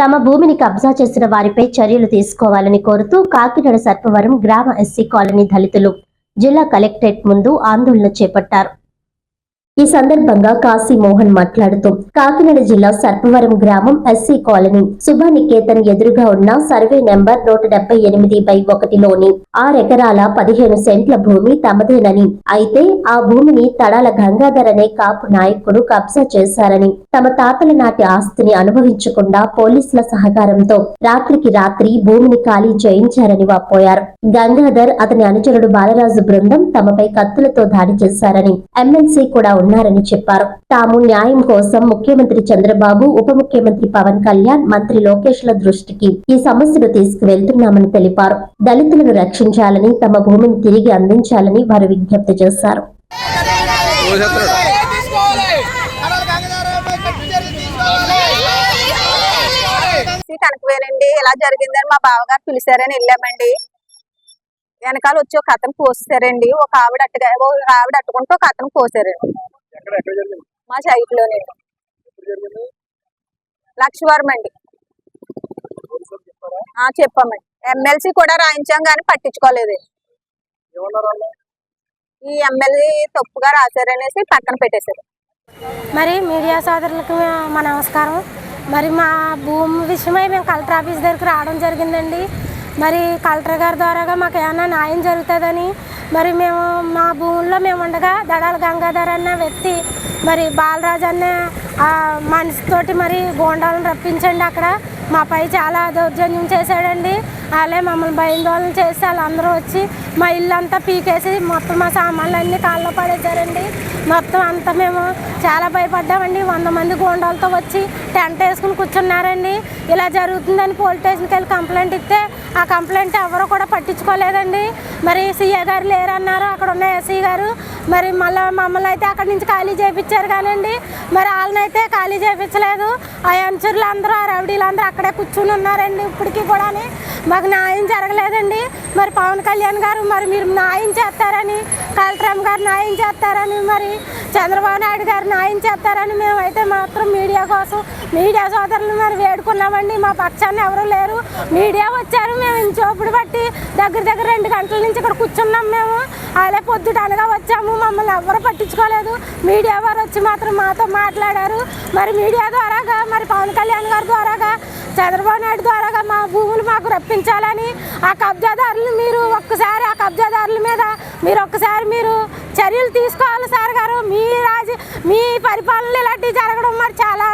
తమ భూమిని కబ్జా చేసిన వారిపై చర్యలు తీసుకోవాలని కోరుతూ కాకినాడ సర్పవరం గ్రామ ఎస్సీ కాలనీ దళితులు జిల్లా కలెక్టరేట్ ముందు ఆందోళన చేపట్టారు. ఈ సందర్భంగా కాశీ మోహన్ మాట్లాడుతూ కాకినాడ జిల్లా సర్పవరం గ్రామం ఎస్సీ కాలనీ శుభనికేతన్ ఎదురుగా ఉన్న సర్వే నెంబర్ నూట డెబ్బై ఎనిమిది బై ఒకటిలోని ఆరెకరాల పదిహేను సెంట్ల భూమి తమదేనని. అయితే ఆ భూమిని తడాల గంగాధర్ అనే కాపు నాయకుడు కబ్జా చేశారని తమ తాతల నాటి ఆస్తిని అనుభవించకుండా పోలీసుల సహకారంతో రాత్రికి రాత్రి భూమిని ఖాళీ చేయించారని వాపోయారు. గంగాధర్ అతని అనుచరుడు బాలరాజు బృందం తమపై కత్తులతో దాడి చేశారని ఎమ్మెల్సీ కూడా ఉన్నారని చెప్పారు. తాము న్యాయం కోసం ముఖ్యమంత్రి చంద్రబాబు ఉప ముఖ్యమంత్రి పవన్ కళ్యాణ్ మంత్రి లోకేష్ ల దృష్టికి ఈ సమస్యను తీసుకువెళ్తున్నామని తెలిపారు. దళితులను రక్షించాలని తమ భూమిని తిరిగి అందించాలని వారు విజ్ఞప్తి చేశారు. కోసేస్తున్నాడు ఇలా జరిగిందని మా బావగారు పిలిచారని వెళ్ళామండి. వెనకాల వచ్చి ఒక అతను కోసారండి ఒక ఆవిడ అట్టుగా ఒక ఆవిడ అట్టుకుంటూ ఒక అతను కోసారండి. మా సైట్లోనే అండి చెప్పామండి. ఎమ్మెల్సీ కూడా రాయించాం కానీ పట్టించుకోలేదు. ఈ ఎమ్మెల్యే తప్పుగా రాశారనేసి పక్కన పెట్టేశారు. మరి మీడియా సోదరులకు మా నమస్కారం. మరి మా భూమి విషయమై మేము కలెక్టర్ ఆఫీస్ దగ్గరికి రావడం జరిగిందండి. మరి కలెక్టర్ గారి ద్వారాగా మాకు ఏమైనా న్యాయం జరుగుతుందని మరి మేము మా భూముల్లో మేము ఉండగా దడాల గంగాధర్ అన్న వ్యక్తి మరి బాలరాజ్ అన్న మనిషితోటి మరి గోండాలను రప్పించండి అక్కడ. మాపై చాలా దౌర్జన్యం చేశాడండి. అలాగే మమ్మల్ని భయందోళన చేసి వాళ్ళందరూ వచ్చి మా ఇల్లు అంతా పీకేసి మొత్తం మా సామాన్లు అన్నీ కాళ్ళలో పడేశారండి. మొత్తం అంతా మేము చాలా భయపడ్డామండి. వంద మంది గోండాలతో వచ్చి టెంట్ వేసుకుని కూర్చున్నారండి. ఇలా జరుగుతుందని పోలీస్ స్టేషన్కి వెళ్ళి కంప్లైంట్ ఇస్తే ఆ కంప్లైంట్ ఎవరు కూడా పట్టించుకోలేదండి. మరి సీఏ గారు లేరన్నారు. అక్కడ ఉన్న ఎస్ఈ గారు మరి మళ్ళీ మమ్మల్ని అయితే అక్కడి నుంచి ఖాళీ చేయించారు కానండి. మరి వాళ్ళని అయితే ఖాళీ చేయించలేదు ఆ అంచుర్లు అందరూ ఆ రౌడీలు అందరూ అక్కడే కూర్చుని ఉన్నారండి ఇప్పటికీ కూడా మాకు న్యాయం జరగలేదండి. మరి పవన్ కళ్యాణ్ గారు మరి మీరు న్యాయం చేస్తారని కలెక్టర్ గారు న్యాయం చేస్తారని మరి చంద్రబాబు నాయుడు గారు న్యాయం చేస్తారని మేమైతే మాత్రం మీడియా కోసం మీడియా సోదరులు మరి వేడుకున్నామండి. మా పక్షాన్ని ఎవరు లేరు. మీడియా వచ్చారు. మేము ఇంచోపుడు బట్టి దగ్గర దగ్గర రెండు గంటల నుంచి ఇక్కడ కూర్చున్నాం మేము. అలా పొద్దుట అనగా వచ్చాము. మమ్మల్ని ఎవరు పట్టించుకోలేదు. మీడియా వారు వచ్చి మాత్రం మాతో మాట్లాడారు. మరి మీడియా ద్వారాగా మరి పవన్ కళ్యాణ్ గారి ద్వారాగా చంద్రబాబు నాయుడు ద్వారా మా భూములు మాకు రప్పించాలని ఆ కబ్జాదారులు మీరు ఒక్కసారి ఆ కబ్జాదారుల మీద మీరు ఒక్కసారి మీరు చర్యలు తీసుకోవాలి సార్ గారు. మీ రాజు మీ పరిపాలనలు ఇలాంటివి జరగడం మరి చాలా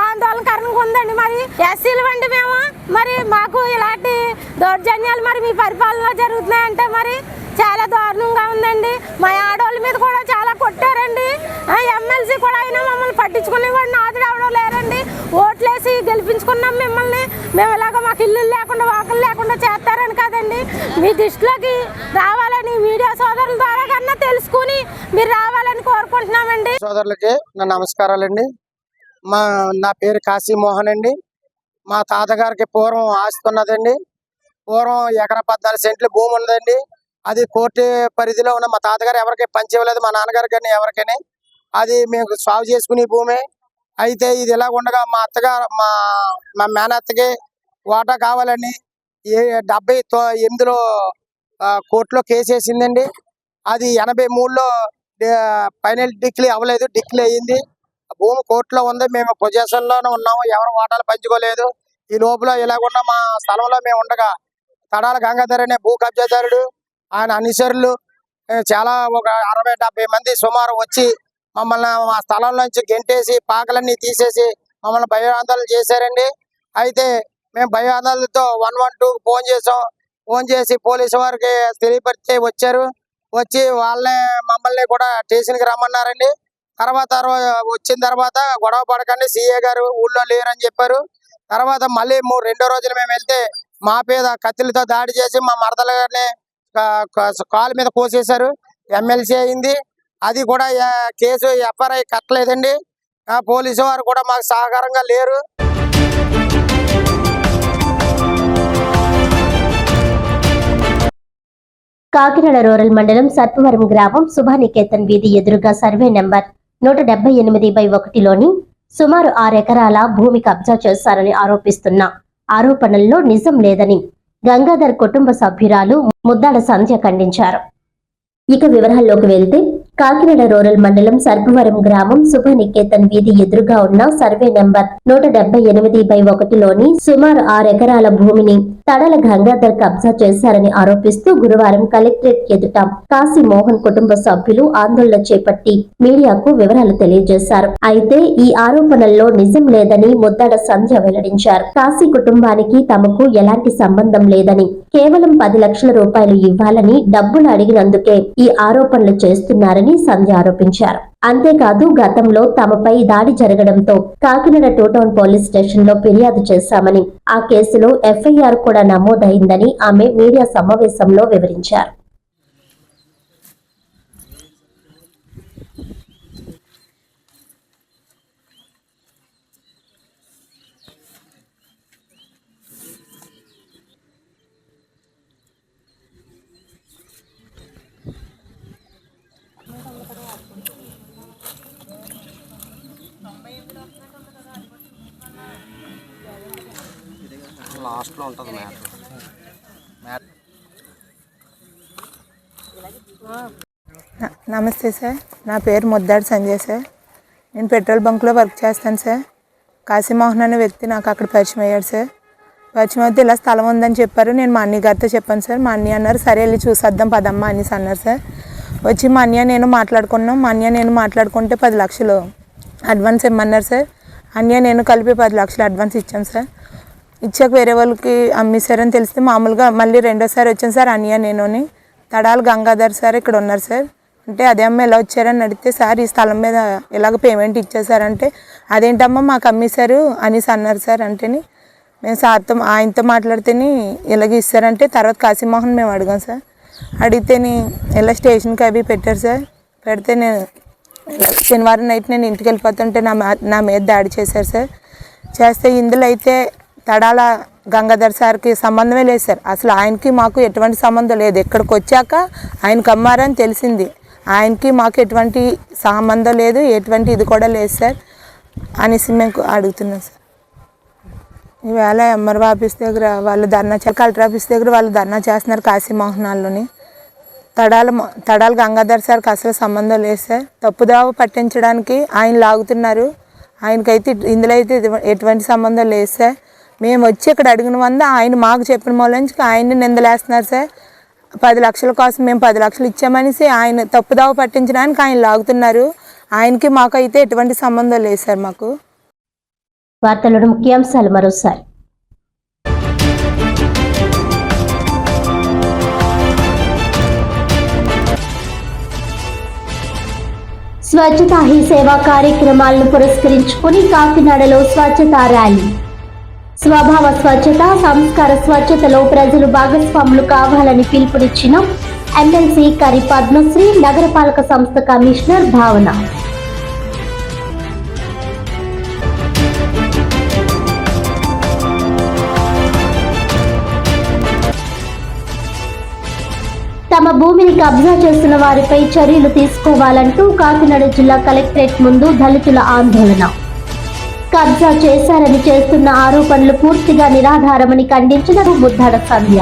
ఆందోళనకరంగా ఉందండి మరి. ఎస్సీలు వండి మేము మరి మాకు ఇలాంటి దౌర్జన్యాలు మరి మీ పరిపాలనలో జరుగుతున్నాయంటే మరి చాలా దారుణంగా ఉందండి. మా ఆడవాళ్ళ మీద కూడా చాలా కొట్టారండి. ఎమ్మెల్సీ కూడా అయినా మమ్మల్ని పట్టించుకునేవాడు నాదుడు లేరండి. ఓట్లేసి గెలిపించుకున్నాం మిమ్మల్ని. మేము ఇలాగ మాకు ఇల్లు లేకుండా వాకలు లేకుండా చేస్తారని కదండి. మీ దృష్టిలోకి రావాలని మీడియా సోదరుల ద్వారా కన్నా తెలుసుకుని మీరు రావాలని కోరుకుంటున్నామండి. సోదరులకి నా నమస్కారాలండి. మా నా పేరు కాశీమోహన్ అండి. మా తాతగారికి పూర్వం ఆస్తున్నదండి పూర్వం ఎకరా పద్నాలుగు సెంట్లు భూమి ఉందండి అది కోర్టు పరిధిలో ఉన్న మా తాతగారు ఎవరికి పంచివ్వలేదు మా నాన్నగారు కానీ ఎవరికైనా. అది మేము సాగు చేసుకునే భూమి. అయితే ఇది ఇలా ఉండగా మా అత్తగారు మా మా మేనత్తకి వాటా కావాలని ఏ డెబ్బై తొ- ఎనిమిదిలో కోర్టులో కేసు వేసిందండి. అది ఎనభై మూడులో ఫైనల్ డిక్లీ అవ్వలేదు డిక్లీ అయ్యింది. భూమి కోర్టులో ఉంది మేము పొజిషన్లోనే ఉన్నాము ఎవరు వాటాలు పంచుకోలేదు. ఈ లోపల ఇలాగున్న మా స్థలంలో మేము ఉండగా తడాల గంగాధర్ అనే భూ కబ్జాదారుడు ఆయన అనుసరులు చాలా ఒక అరవై డెబ్బై మంది సుమారు వచ్చి మమ్మల్ని మా స్థలం నుంచి గెంటేసి పాకలన్నీ తీసేసి మమ్మల్ని భయాందోళన చేశారండి. అయితే మేము భయాందోళనతో వన్ వన్ టూ ఫోన్ చేసాం ఫోన్ చేసి పోలీసు వారికి తెలియపరిచి వచ్చారు. వచ్చి వాళ్ళని మమ్మల్ని కూడా స్టేషన్కి రమ్మన్నారండి. తర్వాత వచ్చిన తర్వాత గొడవ పడకండి సీఏ గారు ఊళ్ళో లేరని చెప్పారు. తర్వాత మళ్ళీ మూడు రెండో రోజులు మేము వెళ్తే మా పేద కత్తులతో దాడి చేసి మా మరదల గారిని కాలు మీద కోసేశారు. ఎమ్మెల్సీ అయింది. అది కూడా కేసు ఎఫ్ఐఆర్ కట్టలేదండి. ఆ పోలీసు వారు కూడా మాకు సహకారంగా లేరు. కాకినాడ రూరల్ మండలం సర్పవరం గ్రామం శుభానికేతన్ వీధి ఎదురుగా సర్వే నెంబర్ నూట డెబ్బై ఎనిమిది బై ఒకటిలోని సుమారు ఆరెకరాల భూమి కబ్జా చేశారని ఆరోపిస్తున్న ఆరోపణల్లో నిజం లేదని గంగాధర్ కుటుంబ సభ్యురాలు ముద్దాడ సంధ్య ఖండించారు. ఇక వివరాల్లోకి వెళ్తే కాకినాడ రూరల్ మండలం సర్పవరం గ్రామం శుభనికేతన్ వీధి ఎదురుగా ఉన్న సర్వే నెంబర్ నూట డెబ్బై ఎనిమిది బై ఒకటిలోని సుమారు ఆరు ఎకరాల భూమిని తడల గంగాధర్ కబ్జా చేశారని ఆరోపిస్తూ గురువారం కలెక్టరేట్ ఎదుట కాశీ మోహన్ కుటుంబ సభ్యులు ఆందోళన చేపట్టి మీడియాకు వివరాలు తెలియజేశారు. అయితే ఈ ఆరోపణల్లో నిజం లేదని ముద్దాడ సంధ్య వెల్లడించారు. కాశీ కుటుంబానికి తమకు ఎలాంటి సంబంధం లేదని కేవలం పది లక్షల రూపాయలు ఇవ్వాలని డబ్బులు అడిగినందుకే ఈ ఆరోపణలు చేస్తున్నారని సంధ్య ఆరోపించారు. అంతేకాదు గతంలో తమపై దాడి జరగడంతో కాకినాడ టూ టౌన్ పోలీస్ స్టేషన్లో ఫిర్యాదు చేశామని ఆ కేసులో ఎఫ్ఐఆర్ కూడా నమోదైందని ఆమె మీడియా సమావేశంలో వివరించారు. లాస్ట్లో ఉంటుంది మ్యాటర్ న- నమస్తే సార్. నా పేరు ముద్దాడి సంజయ్ సార్. నేను పెట్రోల్ బంక్లో వర్క్ చేస్తాను సార్. కాశీమోహన్ అనే వ్యక్తి నాకు అక్కడ పరిచయం అయ్యాడు సార్. పరిచయం అయితే ఇలా స్థలం ఉందని చెప్పారు. నేను మా అన్నయ్య గారితో చెప్పాను సార్. మా అన్నయ్య అన్నారు సరే వెళ్ళి చూసేద్దాం పదమ్మా అనేసి అన్నారు సార్. వచ్చి మా అన్నయ్య నేను మాట్లాడుకున్నాం. మా అన్నయ్య నేను మాట్లాడుకుంటే పది లక్షలు అడ్వాన్స్ ఇమ్మన్నారు సార్. అన్నయ్య నేను కలిపి పది లక్షలు అడ్వాన్స్ ఇచ్చాం సార్. ఇచ్చాక వేరే వాళ్ళకి అమ్మేశారని తెలిస్తే మామూలుగా మళ్ళీ రెండోసారి వచ్చాను సార్ అనియ నేను తడాలు గంగాధర్ సార్ ఇక్కడ ఉన్నారు సార్. అంటే అదే అమ్మ ఎలా వచ్చారని అడిగితే సార్ ఈ స్థలం మీద ఇలాగ పేమెంట్ ఇచ్చేసారంటే అదేంటమ్మా మాకు అమ్మేశారు? అనేసి అన్నారు సార్ అంటేని మేము సార్తో ఆయనతో మాట్లాడితేని ఇలాగ ఇస్తారంటే తర్వాత కాశీమోహన్ మేము అడిగాం సార్. అడిగితేని ఇలా స్టేషన్కి అవి పెట్టారు సార్. పెడితే నేను శనివారం నైట్ నేను ఇంటికి వెళ్ళిపోతుంటే నా నా మీద దాడి చేశారు సార్. చేస్తే ఇందులో అయితే తడాల గంగాధర్ సార్కి సంబంధమే లేదు సార్. అసలు ఆయనకి మాకు ఎటువంటి సంబంధం లేదు. ఇక్కడికి వచ్చాక ఆయనకి అమ్మారని తెలిసింది. ఆయనకి మాకు ఎటువంటి సంబంధం లేదు. ఎటువంటి ఇది కూడా లేదు సార్ అనేసి మేము అడుగుతున్నాం సార్. ఈవేళ ఎంఆర్ఓ ఆఫీస్ దగ్గర వాళ్ళు ధర్నా చే కలెక్టర్ ఆఫీస్ దగ్గర వాళ్ళు ధర్నా చేస్తున్నారు కాశీమోహనాల్లోని తడాల మ- తడాల గంగాధర్ సార్కి అసలు సంబంధం లేదు సార్. తప్పుదావ పట్టించడానికి ఆయన లాగుతున్నారు. ఆయనకైతే ఇందులో అయితే ఎటువంటి సంబంధం లేదు సార్. మేము వచ్చి ఇక్కడ అడిగిన వంద ఆయన మాకు చెప్పిన మూలంచి ఆయన్ని నిందలేస్తున్నారు సార్. పది లక్షల కోసం మేము పది లక్షలు ఇచ్చామనేసి ఆయన తప్పుదావ పట్టించడానికి ఆయన లాగుతున్నారు. ఆయనకి మాకైతే ఎటువంటి సంబంధం లేదు సార్ మాకు. వార్తలను ముఖ్యాంశాలు మరోసారి. స్వచ్ఛతా హీ సేవా కార్యక్రమాలను పురస్కరించుకుని కాకినాడలో స్వచ్ఛతా ర్యాలీ. స్వభావ స్వచ్ఛత సంస్కార స్వచ్ఛతలో ప్రజలు భాగస్వాములు కావాలని పిలుపునిచ్చిన ఎమ్మెల్సీ కరి పద్మశ్రీ నగరపాలక సంస్థ కమిషనర్ భావన. తమ భూమిని కబ్జా చేస్తున్న వారిపై చర్యలు తీసుకోవాలంటూ కాకినాడ జిల్లా కలెక్టరేట్ ముందు దళితుల ఆందోళన. కబ్జా చేశారని చేస్తున్న ఆరోపణలు పూర్తిగా నిరాధారమని ఖండించిన ముద్దాడ సంధ్య.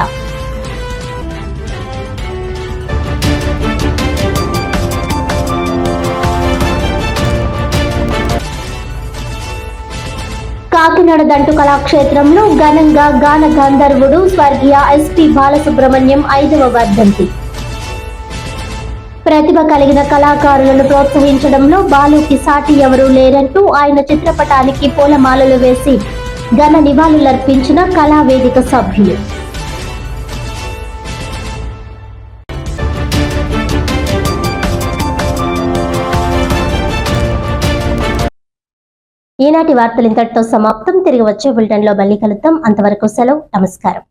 కాకినాడ దంటు కళాక్షేత్రంలో ఘనంగా గాన గంధర్వుడు స్వర్గీయ ఎస్పి బాలసుబ్రహ్మణ్యం ఐదవ వర్ధంతి. ప్రతిభ కలిగిన కళాకారులను ప్రోత్సహించడంలో బాలుకి సాటి ఎవరూ లేరంటూ ఆయన చిత్రపటానికి పూలమాలలు వేసి ఘన నివాళులర్పించిన కళావేదిక సభ్యులు. ఈనాటి వార్తలు ఇంతటితో సమాప్తం. తిరిగి వచ్చే బులెటిన్లో మళ్ళీ కలుద్దాం. అంతవరకు సెలవు. నమస్కారం.